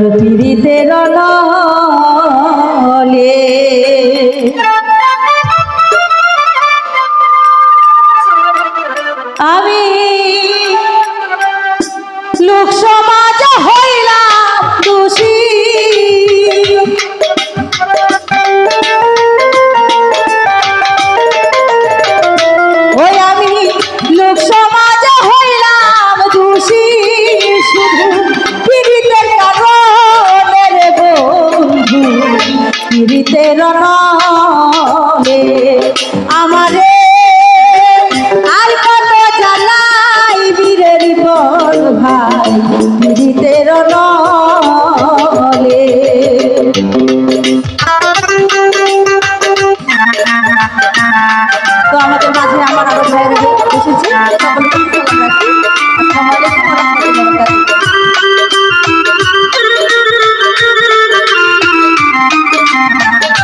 তোর পিড়িতে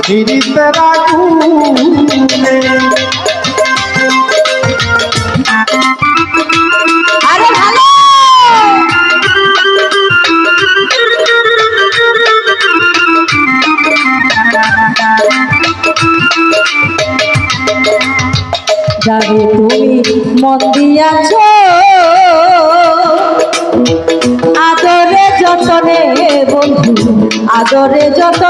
ফিরিতে যাবে তুমি মন দিয়াছো আদরে যত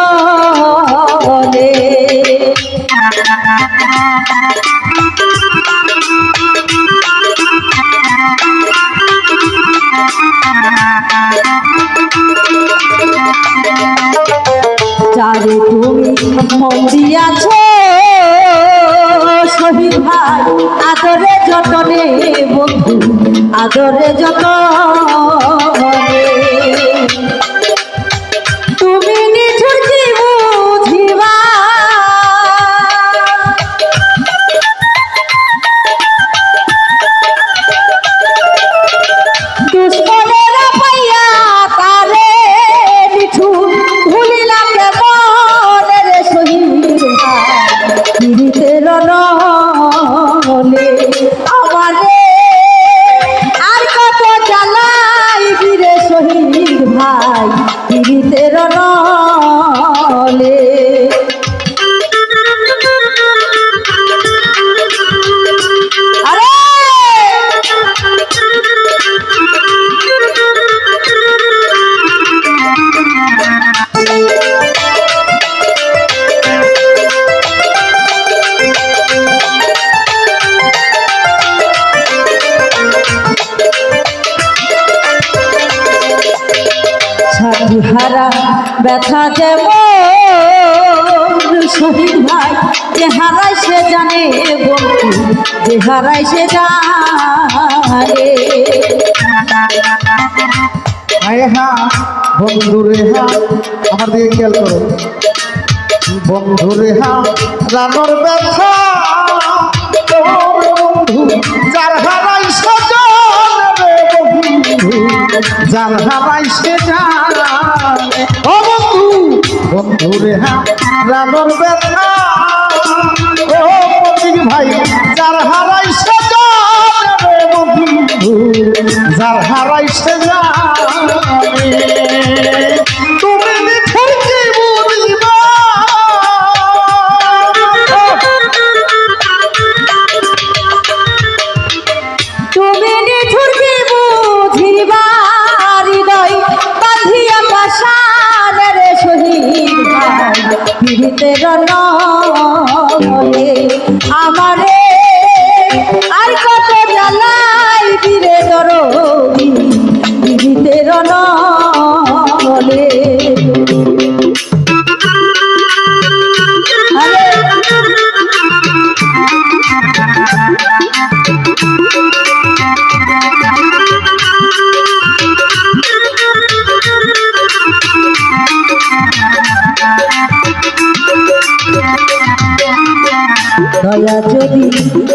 যারে তুমি মন শহীদ ভাই আদরে যতনে বন্ধু আদরে যত চেহারা ব্যথা দেব শহীদ ভাই চেহারায় সে জানে বন্ধু হারাই সে জানে। হ্যাঁ বন্ধু রে হা, আমার দিকে খেয়াল করো। বন্ধু রে হা রানোর ব্যথা যার হারাই সজন যার হারাই সে জান। ওরে রানর ব্যথা। ও প্রতীক ভাই যার যার হারাই সে don't. দয়া যদি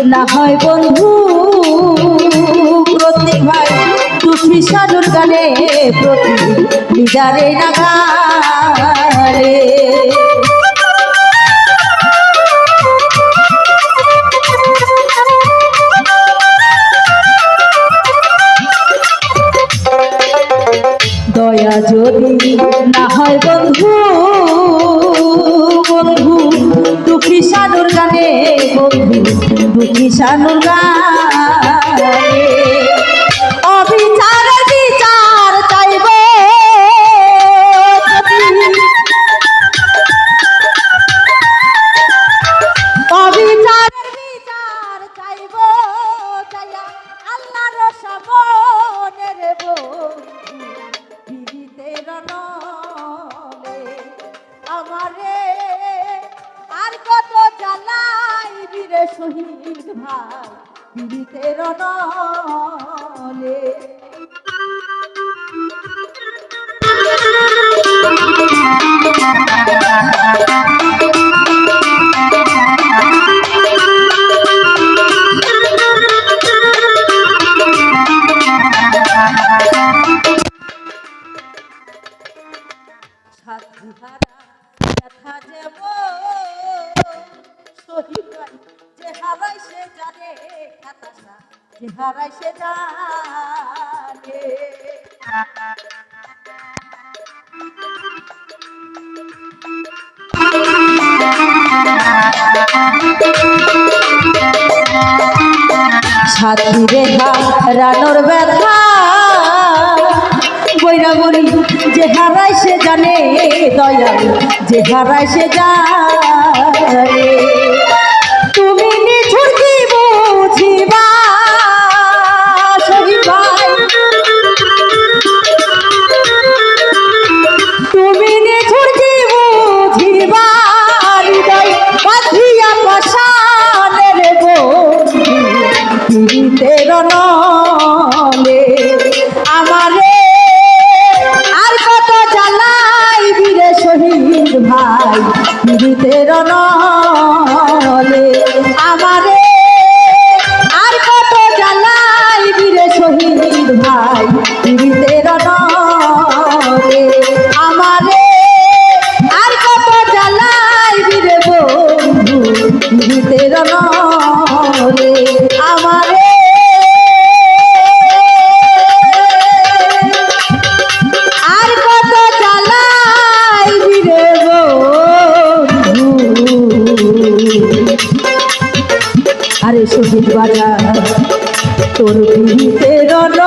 না হয় বন্ধু প্রত্যেক ভাই দুঃখী সানুর গানে, প্রতি নিদারে নাগারে। দয়া যদি না হয় বন্ধু বন্ধু দুঃখী সানুর গানে অবিচারের বিচার চাইব অবিচারের বীরে শহীদ ভাই পীড়িতের Thank সাধুহারা হারাই সে জানে সাথী রেখা রানোর ব্যথা। বৈরা যে হারাই সে জানে, দয়াল, যে হারাই সে জানে শহীদ বাজার। তোর পিড়িতে রনে